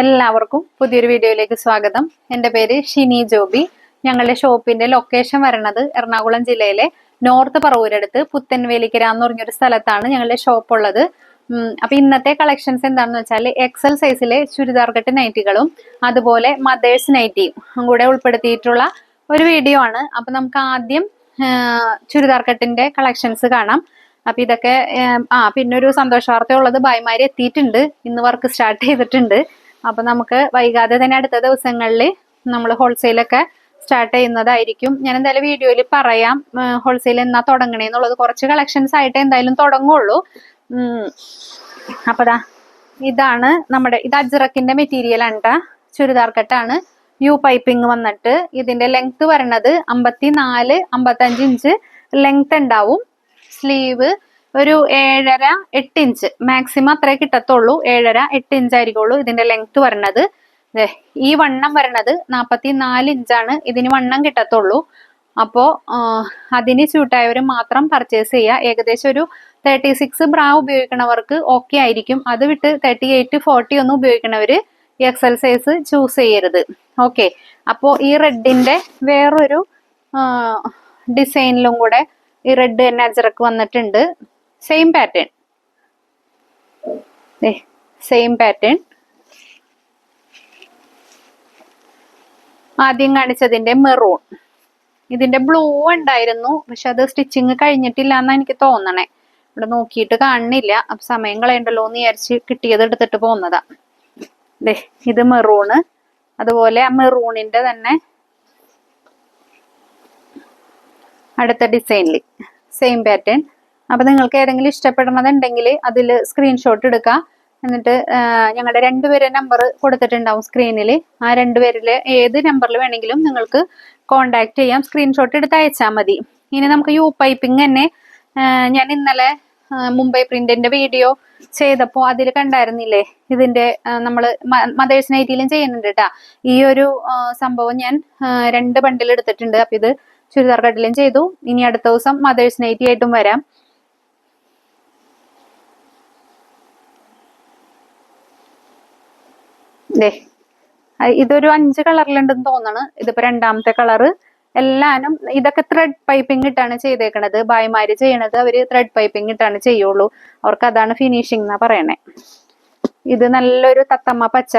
എല്ലാവർക്കും പുതിയൊരു വീഡിയോയിലേക്ക് സ്വാഗതം. എന്റെ പേര് ഷിനി ജോബി. ഞങ്ങളുടെ ഷോപ്പിന്റെ ലൊക്കേഷൻ വരണത് എറണാകുളം ജില്ലയിലെ നോർത്ത് പറവൂരടുത്ത് പുത്തൻവേലിക്കര എന്ന് പറഞ്ഞൊരു സ്ഥലത്താണ് ഞങ്ങളുടെ ഷോപ്പ് ഉള്ളത് അപ്പൊ ഇന്നത്തെ കളക്ഷൻസ് എന്താണെന്ന് വെച്ചാൽ എക്സൽ സൈസിലെ ചുരിദാർ കെട്ട് നൈറ്റികളും അതുപോലെ മദേഴ്സ് നൈറ്റിയും കൂടെ ഉൾപ്പെടുത്തിയിട്ടുള്ള ഒരു വീഡിയോ ആണ്. അപ്പൊ നമുക്ക് ആദ്യം ചുരിദാർ കെട്ടിന്റെ കളക്ഷൻസ് കാണാം. അപ്പൊ ഇതൊക്കെ ആ പിന്നെ ഒരു സന്തോഷ ഉള്ളത് ഭായിമാര് എത്തിയിട്ടുണ്ട്. ഇന്ന് വർക്ക് സ്റ്റാർട്ട് ചെയ്തിട്ടുണ്ട്. അപ്പൊ നമുക്ക് വൈകാതെ തന്നെ അടുത്ത ദിവസങ്ങളിൽ നമ്മൾ ഹോൾസെയിലൊക്കെ സ്റ്റാർട്ട് ചെയ്യുന്നതായിരിക്കും. ഞാൻ എന്തായാലും വീഡിയോയിൽ പറയാം ഹോൾസെയിൽ എന്നാ തുടങ്ങണേന്നുള്ളത് കുറച്ച് കളക്ഷൻസ് ആയിട്ട് എന്തായാലും തുടങ്ങുള്ളൂ. അപ്പതാ ഇതാണ് നമ്മുടെ ഇത് അജ്രക്കിന്റെ മെറ്റീരിയൽ ആണ്. ചുരിദാർ കെട്ടാണ്. യു പൈപ്പിംഗ് വന്നിട്ട് ഇതിന്റെ ലെങ്ത് വരണത് അമ്പത്തി നാല് ഇഞ്ച് ലെങ്ത് ഉണ്ടാവും. സ്ലീവ് ഒരു ഏഴര എട്ട് ഇഞ്ച് മാക്സിമം അത്രേ കിട്ടത്തുള്ളൂ. ഏഴര എട്ട് ഇഞ്ച് ആയിരിക്കുള്ളൂ ഇതിന്റെ ലെങ്ത് വരണത്. ഈ വണ്ണം വരണത് നാപ്പത്തി നാല് ഇഞ്ചാണ് ഇതിന് വണ്ണം കിട്ടത്തുള്ളൂ. അപ്പോ അതിന് സ്യൂട്ടായവർ മാത്രം പർച്ചേസ് ചെയ്യുക ഏകദേശം ഒരു തേർട്ടി സിക്സ് ബ്രാ ഉപയോഗിക്കണവർക്ക് ഓക്കെ ആയിരിക്കും. അത് വിട്ട് തേർട്ടി എയ്റ്റ് ഫോർട്ടി ഒന്നും ഉപയോഗിക്കണവർ എക്സൽ സൈസ് ചൂസ് ചെയ്യരുത്. ഓക്കെ അപ്പോ ഈ റെഡിന്റെ വേറൊരു ഡിസൈനിലും കൂടെ ഈ റെഡ് തന്നെ അജറക്ക് വന്നിട്ടുണ്ട്. സെയിം പാറ്റേൺ സെയിം പാറ്റേൺ ആദ്യം കാണിച്ചതിന്റെ മെറൂൺ ഇതിന്റെ ബ്ലൂ ഉണ്ടായിരുന്നു പക്ഷെ അത് സ്റ്റിച്ചിങ് കഴിഞ്ഞിട്ടില്ല എന്നാ എനിക്ക് തോന്നണേ. ഇവിടെ നോക്കിയിട്ട് കാണുന്നില്ല. അപ്പൊ സമയം കളയണ്ടല്ലോ എന്ന് വിചാരിച്ച് കിട്ടിയത് എടുത്തിട്ട് പോന്നതാ. ദേ ഇത് മെറൂണ് അതുപോലെ ആ മെറൂണിന്റെ തന്നെ അടുത്ത ഡിസൈനിൽ സെയിം പാറ്റേൺ അപ്പൊ നിങ്ങൾക്ക് ഏതെങ്കിലും ഇഷ്ടപ്പെടണതുണ്ടെങ്കിൽ അതിൽ സ്ക്രീൻഷോട്ട് എടുക്കുക എന്നിട്ട് ഞങ്ങളുടെ രണ്ടുപേരെ നമ്പർ കൊടുത്തിട്ടുണ്ടാവും സ്ക്രീനിൽ ആ രണ്ടുപേരിൽ ഏത് നമ്പറിൽ വേണമെങ്കിലും നിങ്ങൾക്ക് കോണ്ടാക്ട് ചെയ്യാം. സ്ക്രീൻഷോട്ട് എടുത്ത് അയച്ചാൽ മതി. ഇനി നമുക്ക് യു പൈപ്പിംഗ് തന്നെ ഞാൻ ഇന്നലെ മുംബൈ പ്രിന്റിന്റെ വീഡിയോ ചെയ്തപ്പോൾ അതിൽ കണ്ടായിരുന്നില്ലേ? ഇതിന്റെ നമ്മൾ മദേഴ്സ് നൈറ്റിയിലും ചെയ്യുന്നുണ്ട് കേട്ടാ ഈ ഒരു സംഭവം ഞാൻ രണ്ട് ബണ്ടിൽ എടുത്തിട്ടുണ്ട്. അപ്പൊ ഇത് ചുരിദാർ കട്ടിലും ചെയ്തു. ഇനി അടുത്ത ദിവസം മദേഴ്സ് നൈറ്റി ആയിട്ടും വരാം. ദേ ഇതൊരു അഞ്ച് കളറിലുണ്ടെന്ന് തോന്നണ്. ഇതിപ്പോ രണ്ടാമത്തെ കളറ്. എല്ലാനും ഇതൊക്കെ ത്രെഡ് പൈപ്പിംഗ് ഇട്ടാണ് ചെയ്തേക്കണത്. ഭായിമാര് ചെയ്യണത് അവർ ത്രെഡ് പൈപ്പിംഗ് ഇട്ടാണ് ചെയ്യുള്ളൂ. അവർക്ക് അതാണ് ഫിനിഷിംഗ് എന്നാ പറയണേ. ഇത് നല്ലൊരു തത്തമ്മ പച്ച.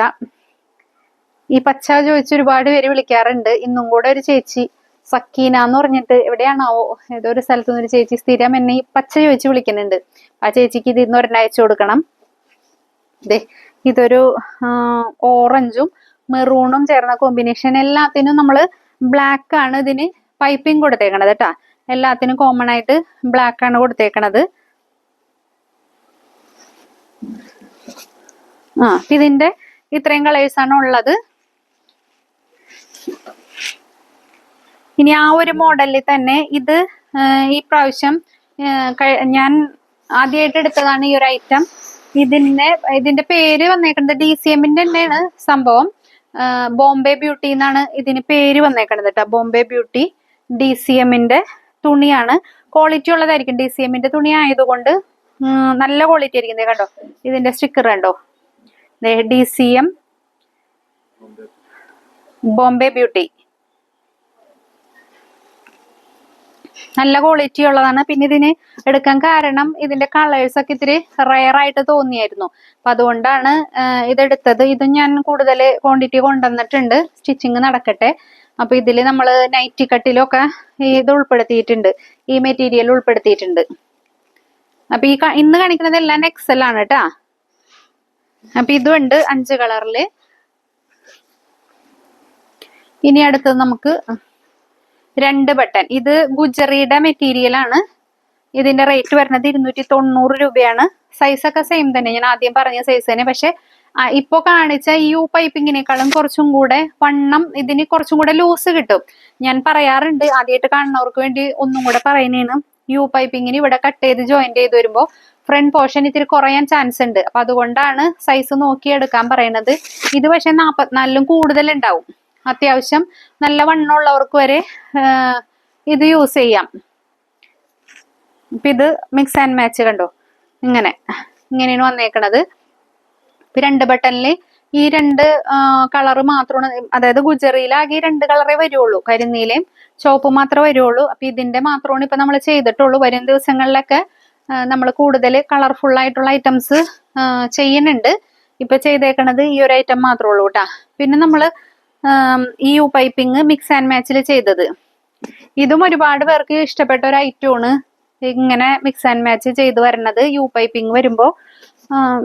ഈ പച്ച ചോദിച്ച് ഒരുപാട് പേര് വിളിക്കാറുണ്ട്. ഇന്നും കൂടെ ഒരു ചേച്ചി സക്കീന എന്ന് പറഞ്ഞിട്ട് എവിടെയാണാവോ? ഏതോ ഒരു സ്ഥലത്തു നിന്ന് ഒരു ചേച്ചി സ്ഥിരം എന്നെ ഈ പച്ച ചോദിച്ച് വിളിക്കുന്നുണ്ട്. ആ ചേച്ചിക്ക് ഇതിന്ന് ഒരെണ്ണം അയച്ചു കൊടുക്കണം. ദേ ഇതൊരു ഓറഞ്ചും മെറൂണും ചേർന്ന കോമ്പിനേഷൻ എല്ലാത്തിനും നമ്മൾ ബ്ലാക്ക് ആണ് ഇതിന് പൈപ്പിംഗ് കൊടുത്തേക്കണത് കേട്ടാ എല്ലാത്തിനും കോമൺ ആയിട്ട് ബ്ലാക്ക് ആണ് കൊടുത്തേക്കണത്. ആ ഇതിന്റെ ഇത്രയും കളേഴ്സ് ആണ് ഉള്ളത്. ഇനി ആ ഒരു മോഡലിൽ തന്നെ ഇത് ഈ പ്രാവശ്യം ഞാൻ ആദ്യമായിട്ട് എടുത്തതാണ് ഈ ഒരു ഐറ്റം ഇതിന്റെ ഇതിന്റെ പേര് വന്നേക്കുന്നത് ഡി സി എമ്മിന്റെ തന്നെയാണ് സംഭവം. ബോംബെ ബ്യൂട്ടി എന്നാണ് ഇതിന് പേര് വന്നേക്കുന്നത് കേട്ടോ. ബോംബെ ബ്യൂട്ടി ഡി സി എമ്മിന്റെ തുണിയാണ്. ക്വാളിറ്റി ഉള്ളതായിരിക്കും ഡി സി എമ്മിന്റെ തുണി ആയതുകൊണ്ട് നല്ല ക്വാളിറ്റി ആയിരിക്കും. കണ്ടോ ഇതിന്റെ സ്റ്റിക്കർ കണ്ടോ? D C M Bombay beauty. നല്ല ക്വാളിറ്റി ഉള്ളതാണ്. പിന്നെ ഇതിന് എടുക്കാൻ കാരണം ഇതിന്റെ കളേഴ്സ് ഒക്കെ ഇത്തിരി റയർ ആയിട്ട് തോന്നിയായിരുന്നു. അപ്പൊ അതുകൊണ്ടാണ് ഇതെടുത്തത്. ഇത് ഞാൻ കൂടുതൽ ക്വാണ്ടിറ്റി കൊണ്ടുവന്നിട്ടുണ്ട്. സ്റ്റിച്ചിങ് നടക്കട്ടെ. അപ്പൊ ഇതിൽ നമ്മൾ നൈറ്റി കട്ടിലൊക്കെ ഇത് ഉൾപ്പെടുത്തിയിട്ടുണ്ട്. ഈ മെറ്റീരിയൽ ഉൾപ്പെടുത്തിയിട്ടുണ്ട്. അപ്പൊ ഈ ഇന്ന് കാണിക്കുന്നത് എല്ലാം എക്സൽ ആണ് കേട്ടാ അപ്പൊ ഇതുണ്ട് അഞ്ച് കളറിൽ ഇനി അടുത്തത് നമുക്ക് രണ്ട് ബട്ടൺ. ഇത് ഗുജറിയുടെ മെറ്റീരിയൽ ആണ്. ഇതിന്റെ റേറ്റ് വരുന്നത് ഇരുന്നൂറ്റി തൊണ്ണൂറ് രൂപയാണ്. സൈസ് ഒക്കെ സെയിം തന്നെ. ഞാൻ ആദ്യം പറഞ്ഞ സൈസ് തന്നെ. പക്ഷെ ഇപ്പൊ കാണിച്ച ഈ യു പൈപ്പിങ്ങിനേക്കാളും കുറച്ചും കൂടെ വണ്ണം ഇതിന് കുറച്ചും കൂടെ ലൂസ് കിട്ടും. ഞാൻ പറയാറുണ്ട് ആദ്യമായിട്ട് കാണുന്നവർക്ക് വേണ്ടി ഒന്നും കൂടെ പറയുന്നതാണ്. യു പൈപ്പിങ്ങിന് ഇവിടെ കട്ട് ചെയ്ത് ജോയിന്റ് ചെയ്ത് വരുമ്പോൾ ഫ്രണ്ട് പോർഷൻ ഇത്തിരി കുറയാൻ ചാൻസ് ഉണ്ട്. അപ്പൊ അതുകൊണ്ടാണ് സൈസ് നോക്കി എടുക്കാൻ പറയുന്നത് ഇത് പക്ഷെ നാപ്പത്തിനാലിലും കൂടുതൽ ഉണ്ടാവും അത്യാവശ്യം നല്ല വണ്ണമുള്ളവർക്ക് വരെ ഇത് യൂസ് ചെയ്യാം. ഇപ്പം ഇത് മിക്സ് ആൻഡ് മാച്ച് കണ്ടോ? ഇങ്ങനെ ഇങ്ങനെയാണ് വന്നേക്കണത്. ഇപ്പം രണ്ട് ബട്ടണിൽ ഈ രണ്ട് കളറ് മാത്രമാണ് അതായത് ഗുജറിയിലാകെ ഈ രണ്ട് കളറേ വരുള്ളൂ. കരിനീലയും ചുവപ്പ് മാത്രമേ വരുള്ളൂ. അപ്പം ഇതിന്റെ മാത്രമാണ് ഇപ്പം നമ്മൾ ചെയ്തിട്ടുള്ളൂ. വരും ദിവസങ്ങളിലൊക്കെ നമ്മൾ കൂടുതൽ കളർഫുൾ ആയിട്ടുള്ള ഐറ്റംസ് ചെയ്യുന്നുണ്ട്. ഇപ്പം ചെയ്തേക്കണത് ഈ ഒരു ഐറ്റം മാത്രമേ ഉള്ളൂ കേട്ടാ പിന്നെ നമ്മൾ ഈ യു പൈപ്പിംഗ് മിക്സ് ആൻഡ് മാച്ചിൽ ചെയ്തത്. ഇതും ഒരുപാട് പേർക്ക് ഇഷ്ടപ്പെട്ട ഒരു ഐറ്റമാണ് ഇങ്ങനെ മിക്സ് ആൻഡ് മാച്ച് ചെയ്ത് വരുന്നത് യു പൈപ്പിംഗ് വരുമ്പോൾ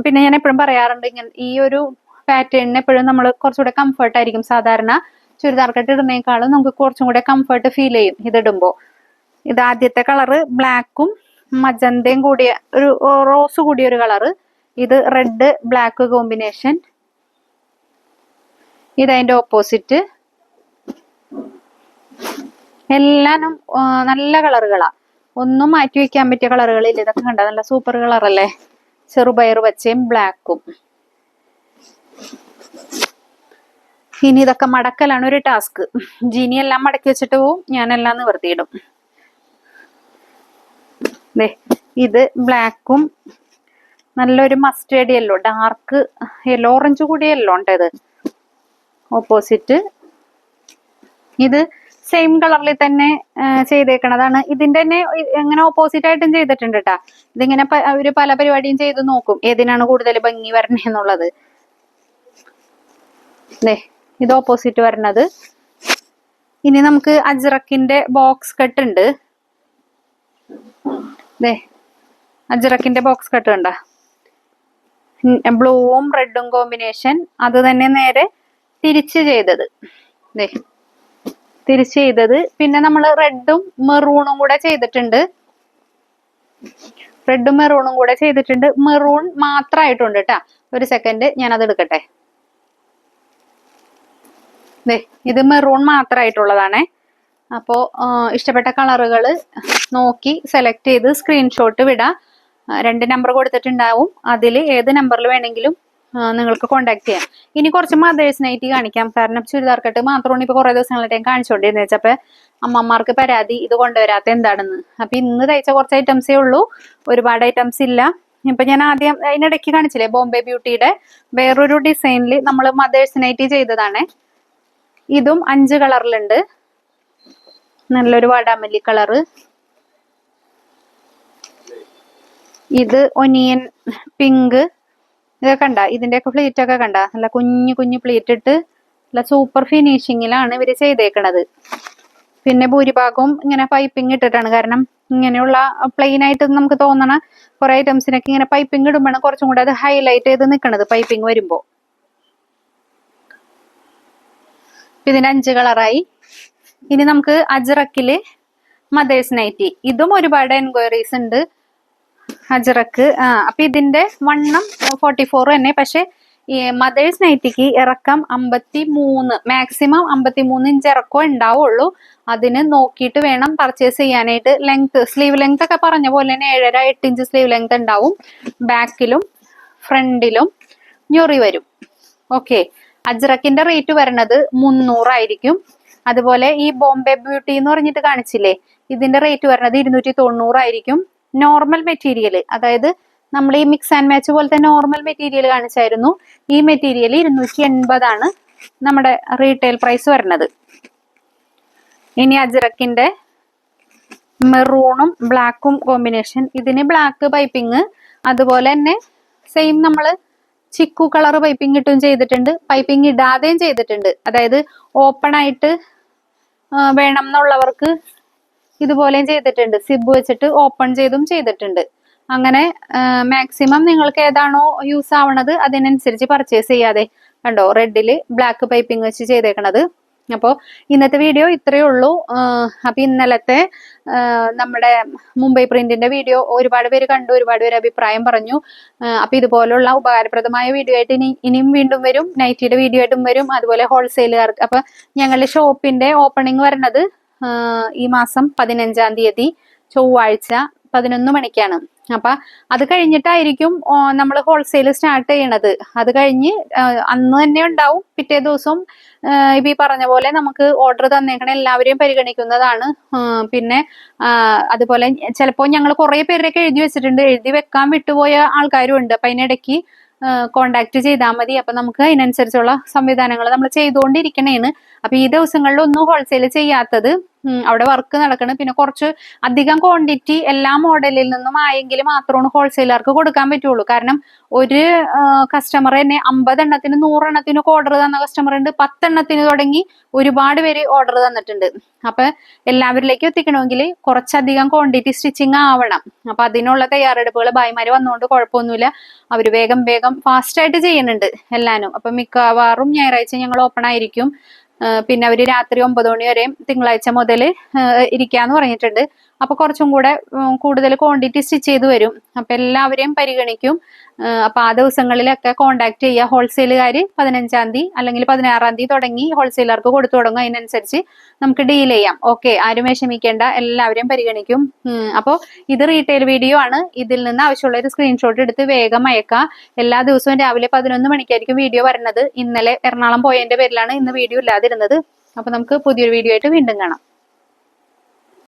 പിന്നെ ഞാൻ എപ്പോഴും പറയാറുണ്ട് ഇങ്ങനെ ഈ ഒരു പാറ്റേണിന് എപ്പോഴും നമ്മൾ കുറച്ചുകൂടെ കംഫർട്ട് ആയിരിക്കും. സാധാരണ ചുരിദാർ കെട്ട് ഇടുന്നേക്കാളും നമുക്ക് കുറച്ചും കൂടെ കംഫർട്ട് ഫീൽ ചെയ്യും ഇതിടുമ്പോൾ ഇത് ആദ്യത്തെ കളറ് ബ്ലാക്കും മജന്തയും കൂടിയ ഒരു റോസ് കൂടിയ ഒരു കളറ് ഇത് റെഡ് ബ്ലാക്ക് കോമ്പിനേഷൻ ഇതതിന്റെ ഓപ്പോസിറ്റ് എല്ലാനും നല്ല കളറുകളാ. ഒന്നും മാറ്റി വെക്കാൻ പറ്റിയ കളറുകളില്ല. ഇതൊക്കെ കണ്ട? നല്ല സൂപ്പർ കളറല്ലേ ചെറുപയർ പച്ചയും ബ്ലാക്കും ഇനി ഇതൊക്കെ മടക്കലാണ് ഒരു ടാസ്ക് ജീനി എല്ലാം മടക്കി വെച്ചിട്ട് പോവും. ഞാനെല്ലാം നിവർത്തിയിടും. ഇത് ബ്ലാക്കും നല്ലൊരു mustard yellow dark yellow orange കൂടി യെല്ലോ ഇത്? ഓപ്പോസിറ്റ്. ഇത് സെയിം കളറിൽ തന്നെ ചെയ്തേക്കണതാണ്. ഇതിന്റെ തന്നെ എങ്ങനെ ഓപ്പോസിറ്റ് ആയിട്ടും ചെയ്തിട്ടുണ്ട് കേട്ടാ ഇതിങ്ങനെ ഒരു പല പരിപാടിയും ചെയ്ത് നോക്കും. ഏതിനാണ് കൂടുതൽ ഭംഗി വരണേ എന്നുള്ളത്. ദേ ഇത് ഓപ്പോസിറ്റ് വരണത്. ഇനി നമുക്ക് അജ്റക്കിന്റെ ബോക്സ് കട്ട് ഉണ്ട്. അതെ അജ്റക്കിന്റെ ബോക്സ് കട്ട് കണ്ട. ബ്ലൂവും റെഡും കോമ്പിനേഷൻ അത് തന്നെ നേരെ തിരിച്ച് ചെയ്തത്. തിരിച്ചു ചെയ്തത്. പിന്നെ നമ്മൾ റെഡും മെറൂണും കൂടെ ചെയ്തിട്ടുണ്ട്. റെഡും മെറൂണും കൂടെ ചെയ്തിട്ടുണ്ട്. മെറൂൺ മാത്രമായിട്ടുണ്ട് കേട്ടാ ഒരു സെക്കൻഡ് ഞാൻ അത് എടുക്കട്ടെ ഇത് മെറൂൺ മാത്രമായിട്ടുള്ളതാണേ അപ്പോ ഇഷ്ടപ്പെട്ട കളറുകൾ നോക്കി സെലക്ട് ചെയ്ത് സ്ക്രീൻഷോട്ട് വിടാം. രണ്ട് നമ്പർ കൊടുത്തിട്ടുണ്ടാവും. അതിൽ ഏത് നമ്പറിൽ വേണമെങ്കിലും നിങ്ങൾക്ക് കോണ്ടാക്ട് ചെയ്യാം. ഇനി കുറച്ച് മദേഴ്സ് നൈറ്റ് കാണിക്കാം. കാരണം ചുരിദാർ കട്ട് മാത്രമാണ് ഇപ്പൊ കുറെ ദിവസങ്ങളായിട്ട് ഞാൻ കാണിച്ചുകൊണ്ടിരുന്നത് വെച്ചപ്പോൾ അമ്മമാർക്ക് പരാതി ഇത് കൊണ്ടുവരാത്ത എന്താണെന്ന്. അപ്പൊ ഇന്ന് തയ്ച്ച കുറച്ച് ഐറ്റംസേ ഉള്ളൂ. ഒരുപാട് ഐറ്റംസ് ഇല്ല. ഇപ്പൊ ഞാൻ ആദ്യം അതിനിടയ്ക്ക് കാണിച്ചില്ലേ? ബോംബെ ബ്യൂട്ടിയുടെ വേറൊരു ഡിസൈനിൽ നമ്മൾ മദേഴ്സ് നൈറ്റ് ചെയ്തതാണ്. ഇതും അഞ്ച് കളറിലുണ്ട്. നല്ലൊരു വാടാമല്ലി കളറ്. ഇത് ഒനിയൻ പിങ്ക് ഇതൊക്കെ കണ്ട? ഇതിന്റെയൊക്കെ പ്ലേറ്റ് ഒക്കെ കണ്ട? നല്ല കുഞ്ഞു കുഞ്ഞു പ്ലേറ്റ് ഇട്ട് നല്ല സൂപ്പർ ഫിനിഷിങ്ങിലാണ് ഇവർ ചെയ്തേക്കണത്. പിന്നെ ഭൂരിഭാഗവും ഇങ്ങനെ പൈപ്പിംഗ് ഇട്ടിട്ടാണ്. കാരണം ഇങ്ങനെയുള്ള പ്ലെയിൻ ആയിട്ട് നമുക്ക് തോന്നണ കുറെ ഐറ്റംസിനൊക്കെ ഇങ്ങനെ പൈപ്പിംഗ് ഇടുമ്പോഴാണ് കുറച്ചും കൂടെ അത് ഹൈലൈറ്റ് ചെയ്ത് നിൽക്കണത് പൈപ്പിംഗ് വരുമ്പോൾ ഇതിന് അഞ്ച് കളറായി ഇനി നമുക്ക് അജറക്കിൽ മദേഴ്സ് നൈറ്റി ഇതും ഒരുപാട് എൻക്വയറീസ് ഉണ്ട്. അജ്രക്ക് ആ അപ്പൊ ഇതിന്റെ വണ്ണം ഫോർട്ടി ഫോർ തന്നെ. പക്ഷെ മദേഴ്സ് നൈറ്റിക്ക് ഇറക്കം അമ്പത്തി മൂന്ന് മാക്സിമം അമ്പത്തി മൂന്ന് ഇഞ്ച് ഇറക്കം ഉണ്ടാവുള്ളൂ. അതിന് നോക്കിയിട്ട് വേണം പർച്ചേസ് ചെയ്യാനായിട്ട്. ലെങ്ത് സ്ലീവ് ലെങ്ത് ഒക്കെ പറഞ്ഞ പോലെ തന്നെ ഏഴര എട്ട് ഇഞ്ച് സ്ലീവ് ലെങ്ത് ഉണ്ടാവും. ബാക്കിലും ഫ്രണ്ടിലും ഞൊറി വരും. ഓക്കെ അജ്രക്കിന്റെ റേറ്റ് വരുന്നത് മുന്നൂറായിരിക്കും അതുപോലെ ഈ ബോംബെ ബ്യൂട്ടി എന്ന് പറഞ്ഞിട്ട് കാണിച്ചില്ലേ? ഇതിന്റെ റേറ്റ് വരുന്നത് ഇരുന്നൂറ്റി തൊണ്ണൂറായിരിക്കും നോർമൽ മെറ്റീരിയൽ അതായത് നമ്മൾ ഈ മിക്സ് ആൻഡ് മാച്ച് പോലത്തെ നോർമൽ മെറ്റീരിയൽ കാണിച്ചായിരുന്നു. ഈ മെറ്റീരിയൽ ഇരുന്നൂറ്റി എൺപതാണ് നമ്മുടെ റീറ്റെയിൽ പ്രൈസ് വരുന്നത്. ഇനി അജറക്കിന്റെ മെറൂണും ബ്ലാക്കും കോമ്പിനേഷൻ ഇതിന് ബ്ലാക്ക് പൈപ്പിംഗ് അതുപോലെ തന്നെ സെയിം നമ്മൾ ചിക്കു കളർ പൈപ്പിംഗ് ഇട്ടും ചെയ്തിട്ടുണ്ട്. പൈപ്പിംഗ് ഇടാതെയും ചെയ്തിട്ടുണ്ട്. അതായത് ഓപ്പൺ ആയിട്ട് വേണം എന്നുള്ളവർക്ക് ഇതുപോലെയും ചെയ്തിട്ടുണ്ട്. സിബ് വെച്ചിട്ട് ഓപ്പൺ ചെയ്തും ചെയ്തിട്ടുണ്ട്. അങ്ങനെ മാക്സിമം നിങ്ങൾക്ക് ഏതാണോ യൂസ് ആവണത് അതിനനുസരിച്ച് പർച്ചേസ് ചെയ്യാതെ. കണ്ടോ റെഡിൽ ബ്ലാക്ക് പൈപ്പിംഗ് വെച്ച് ചെയ്തേക്കണത്. അപ്പോൾ ഇന്നത്തെ വീഡിയോ ഇത്രയേ ഉള്ളൂ. അപ്പൊ ഇന്നലത്തെ നമ്മുടെ മുംബൈ പ്രിന്റിന്റെ വീഡിയോ ഒരുപാട് പേര് കണ്ടു ഒരുപാട് പേര് അഭിപ്രായം പറഞ്ഞു. അപ്പം ഇതുപോലുള്ള ഉപകാരപ്രദമായ വീഡിയോ ആയിട്ട് ഇനി ഇനിയും വീണ്ടും വരും. നൈറ്റിയുടെ വീഡിയോ ആയിട്ടും വരും. അതുപോലെ ഹോൾസെയിലുകാർക്ക് അപ്പൊ ഞങ്ങളുടെ ഷോപ്പിന്റെ ഓപ്പണിംഗ് വരുന്നത് ഈ മാസം പതിനഞ്ചാം തീയതി ചൊവ്വാഴ്ച പതിനൊന്ന് മണിക്കാണ്. അപ്പൊ അത് കഴിഞ്ഞിട്ടായിരിക്കും നമ്മൾ ഹോൾസെയിൽ സ്റ്റാർട്ട് ചെയ്യണത്. അത് കഴിഞ്ഞ് അന്ന് തന്നെ ഉണ്ടാവും. പിറ്റേ ദിവസം ഇപ്പൊ ഈ പറഞ്ഞ പോലെ നമുക്ക് ഓർഡർ തന്നേക്കണ എല്ലാവരെയും പരിഗണിക്കുന്നതാണ്. പിന്നെ അതുപോലെ ചിലപ്പോൾ ഞങ്ങൾ കുറെ പേരൊക്കെ എഴുതി വെച്ചിട്ടുണ്ട്. എഴുതി വെക്കാൻ വിട്ടുപോയ ആൾക്കാരും ഉണ്ട്. അപ്പൊ അതിനിടയ്ക്ക് കോണ്ടാക്ട് ചെയ്താൽ മതി. അപ്പൊ നമുക്ക് അതിനനുസരിച്ചുള്ള സംവിധാനങ്ങൾ നമ്മൾ ചെയ്തുകൊണ്ടിരിക്കണേന് അപ്പൊ ഈ ദിവസങ്ങളിലൊന്നും ഹോൾസെയിൽ ചെയ്യാത്തത് അവിടെ വർക്ക് നടക്കുന്നത് പിന്നെ കുറച്ച് അധികം ക്വാണ്ടിറ്റി എല്ലാ മോഡലിൽ നിന്നും ആയെങ്കിൽ മാത്രമാണ് ഹോൾസെയിലർക്ക് കൊടുക്കാൻ പറ്റുള്ളൂ. കാരണം ഒരു കസ്റ്റമർ തന്നെ അമ്പത് എണ്ണത്തിന് നൂറെണ്ണത്തിന് ഓർഡർ തന്ന കസ്റ്റമർ ഉണ്ട്. പത്തെണ്ണത്തിന് തുടങ്ങി ഒരുപാട് പേര് ഓർഡർ തന്നിട്ടുണ്ട്. അപ്പൊ എല്ലാവരിലേക്കും എത്തിക്കണമെങ്കിൽ കുറച്ചധികം ക്വാണ്ടിറ്റി സ്റ്റിച്ചിങ് ആവണം. അപ്പൊ അതിനുള്ള തയ്യാറെടുപ്പുകൾ ഭായിമാര് വന്നുകൊണ്ട് കുഴപ്പമൊന്നുമില്ല. അവർ വേഗം വേഗം ഫാസ്റ്റ് ആയിട്ട് ചെയ്യുന്നുണ്ട് എല്ലാനും. അപ്പൊ മിക്കവാറും ഞായറാഴ്ച ഞങ്ങൾ ഓപ്പൺ ആയിരിക്കും. പിന്നെ അവർ രാത്രി ഒമ്പത് മണി വരെയും തിങ്കളാഴ്ച മുതൽ ഇരിക്കാന്ന് പറഞ്ഞിട്ടുണ്ട്. അപ്പൊ കുറച്ചും കൂടെ കൂടുതൽ ക്വാണ്ടിറ്റി സ്റ്റിച്ച് ചെയ്ത് വരും. അപ്പോൾ എല്ലാവരെയും പരിഗണിക്കും. അപ്പോൾ അപ്പൊ ആ ദിവസങ്ങളിലൊക്കെ കോണ്ടാക്ട് ചെയ്യുക. ഹോൾസെയിലുകാർ പതിനഞ്ചാം തീയതി അല്ലെങ്കിൽ പതിനാറാം തീയതി തുടങ്ങി ഹോൾസെയിലർക്ക് കൊടുത്തു തുടങ്ങും. അതിനനുസരിച്ച് നമുക്ക് ഡീൽ ചെയ്യാം. ഓക്കെ ആരും വിഷമിക്കേണ്ട. എല്ലാവരെയും പരിഗണിക്കും. അപ്പോൾ ഇത് റീറ്റെയിൽ വീഡിയോ ആണ്. ഇതിൽ നിന്ന് ആവശ്യമുള്ള ഒരു സ്ക്രീൻഷോട്ട് എടുത്ത് വേഗം അയക്കുക എല്ലാ ദിവസവും രാവിലെ പതിനൊന്ന് മണിക്കായിരിക്കും വീഡിയോ വരുന്നത്. ഇന്നലെ എറണാകുളം പോയതിന്റെ പേരിലാണ് ഇന്ന് വീഡിയോ ഇല്ലാതിരുന്നത്. അപ്പോൾ നമുക്ക് പുതിയൊരു വീഡിയോ ആയിട്ട് വീണ്ടും കാണാം.